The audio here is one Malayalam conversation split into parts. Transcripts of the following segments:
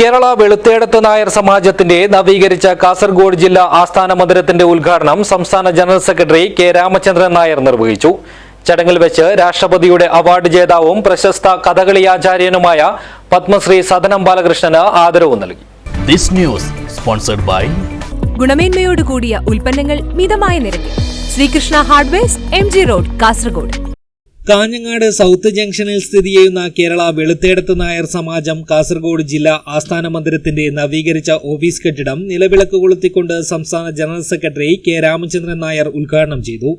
കേരള വെളുത്തേടത്ത് നായർ സമാജത്തിന്റെ നവീകരിച്ച കാസർഗോഡ് ജില്ലാ ആസ്ഥാന മന്ദിരത്തിന്റെ ഉദ്ഘാടനം സംസ്ഥാന general secretary K Ramachandran Nair നിർവഹിച്ചു. ചടങ്ങിൽ വെച്ച് രാഷ്ട്രപതിയുടെ അവാർഡ് ജേതാവും പ്രശസ്ത കഥകളി ആചാര്യനുമായ പത്മശ്രീ സദനം ബാലകൃഷ്ണന് ആദരവ് നൽകി. This news sponsored by ഗുണമേന്മയോട് കൂടിയ ഉൽപ്പന്നങ്ങൾ മിതമായ നിരക്കിൽ. Sreekrishna hardware M G road Kasaragod. Kanhangad south ജംഗ്ഷനിൽ സ്ഥിതി ചെയ്യുന്ന കേരള വെളുത്തേടത്ത് നായർ സമാജം കാസർഗോഡ് ജില്ലാ ആസ്ഥാന മന്ദിരത്തിന്റെ നവീകരിച്ച ഓഫീസ് കെട്ടിടം നിലവിളക്ക് കൊളുത്തിക്കൊണ്ട് സംസ്ഥാന general secretary K Ramachandran Nair ഉദ്ഘാടനം ചെയ്തു.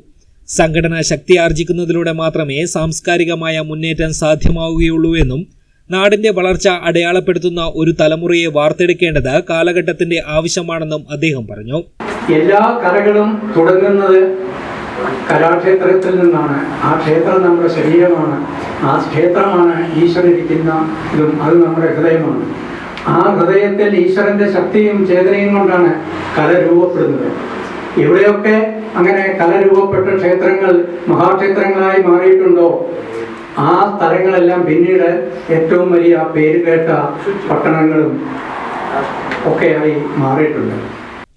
സംഘടന ശക്തി ആർജിക്കുന്നതിലൂടെ മാത്രമേ സാംസ്കാരികമായ മുന്നേറ്റം സാധ്യമാവുകയുള്ളൂ എന്നും നാടിന്റെ വളർച്ച അടയാളപ്പെടുത്തുന്ന ഒരു തലമുറയെ വാർത്തെടുക്കേണ്ടത് കാലഘട്ടത്തിന്റെ ആവശ്യമാണെന്നും അദ്ദേഹം പറഞ്ഞു. എല്ലാ കലകളും തുടങ്ങുന്നത് കലാക്ഷേത്രത്തിൽ നിന്നാണ്. ആ ക്ഷേത്രം നമ്മുടെ ശരീരമാണ്. ആ ക്ഷേത്രമാണ് ഈശ്വരൻ ഇരിക്കുന്ന ഇതും അത് നമ്മുടെ ഹൃദയമാണ്. ആ ഹൃദയത്തിൽ ഈശ്വരന്റെ ശക്തിയും ചേതനയും കൊണ്ടാണ് കല രൂപപ്പെടുന്നത്. എവിടെയൊക്കെ അങ്ങനെ കല രൂപപ്പെട്ട ക്ഷേത്രങ്ങൾ മഹാക്ഷേത്രങ്ങളായി മാറിയിട്ടുണ്ടോ? ആ സ്ഥലങ്ങളെല്ലാം പിന്നീട് ഏറ്റവും വലിയ പേര് കേട്ട പട്ടണങ്ങളും ഒക്കെയായി മാറിയിട്ടുണ്ട്.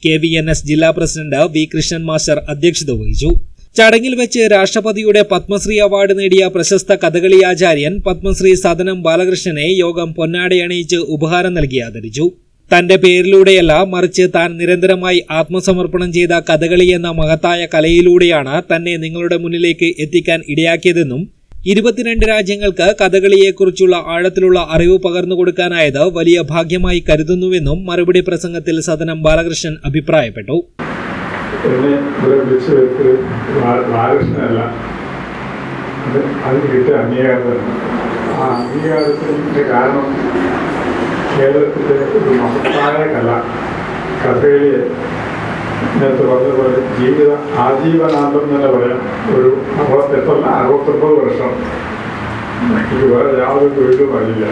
കെ വി എൻ എസ് ജില്ലാ പ്രസിഡന്റ് വി കൃഷ്ണൻ മാസ്റ്റർ അധ്യക്ഷത വഹിച്ചു. ചടങ്ങിൽ വെച്ച് രാഷ്ട്രപതിയുടെ പത്മശ്രീ അവാർഡ് നേടിയ പ്രശസ്ത കഥകളി ആചാര്യൻ പത്മശ്രീ സദനം ബാലകൃഷ്ണനെ യോഗം പൊന്നാടയണിയിച്ച് ഉപഹാരം നൽകി ആദരിച്ചു. തന്റെ പേരിലൂടെയല്ല മറിച്ച് താൻ നിരന്തരമായി ആത്മസമർപ്പണം ചെയ്ത കഥകളി എന്ന മഹത്തായ കലയിലൂടെയാണ് തന്നെ നിങ്ങളുടെ മുന്നിലേക്ക് എത്തിക്കാൻ ഇടയാക്കിയതെന്നും ഇരുപത്തിരണ്ട് രാജ്യങ്ങൾക്ക് കഥകളിയെക്കുറിച്ചുള്ള ആഴത്തിലുള്ള അറിവ് പകർന്നു കൊടുക്കാനായത് വലിയ ഭാഗ്യമായി കരുതുന്നുവെന്നും മറുപടി പ്രസംഗത്തിൽ സദനം ബാലകൃഷ്ണൻ അഭിപ്രായപ്പെട്ടു. എന്നെ ഇവിടെ വിളിച്ചു വരുത്തി ബാലകൃഷ്ണനല്ല. അത് അതിന് കിട്ടിയ അംഗീകാരം ആ അംഗീകാരത്തിന്റെ കാരണം കേരളത്തിന്റെ ഒരു മഹത്തായ കല കഥകളിയെ നേരത്തെ പറഞ്ഞതുപോലെ ജീവിത ആജീവനാന്തം തന്നെ പറയാം. ഒരു അറുപത്തെട്ടല്ല അറുപത്തൊമ്പത് വർഷം. എനിക്ക് വേറെ യാതൊരു തൊഴിലും അറിയില്ല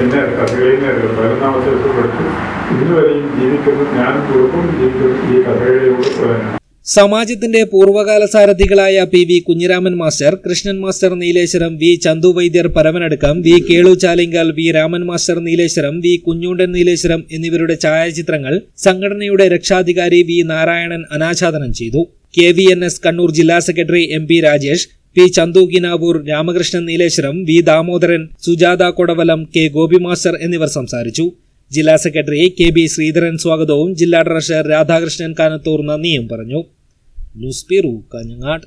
എന്നെ കഥകളിനെ ദിവസം പഠിച്ചു ഇന്നുവരെയും ജീവിക്കുന്നു ഞാനും ഈ പറയാനാണ് സമാജത്തിന്റെ പൂർവകാല സാരഥികളായ P V Kunhiraman master Krishnan master Nileshwaram V Chandu വൈദ്യർ Paravanadukkam V Kelu Chalingal V Raman master Nileshwaram V Kunhoondan Nileshwaram എന്നിവരുടെ ഛായാചിത്രങ്ങൾ സംഘടനയുടെ രക്ഷാധികാരി വി നാരായണൻ അനാച്ഛാദനം ചെയ്തു. K V N S Kannur ജില്ലാ secretary M P Rajesh P Chandu Kinavoor Ramakrishnan Nileshwaram V Damodaran Sujatha Kodavalam K Gopi master എന്നിവർ സംസാരിച്ചു. ജില്ലാ സെക്രട്ടറി കെ ബി ശ്രീധരൻ സ്വാഗതവും ജില്ലാ ട്രഷറർ രാധാകൃഷ്ണൻ കാനത്തൂർ നന്ദിയും പറഞ്ഞു. News bureau Kanhangad.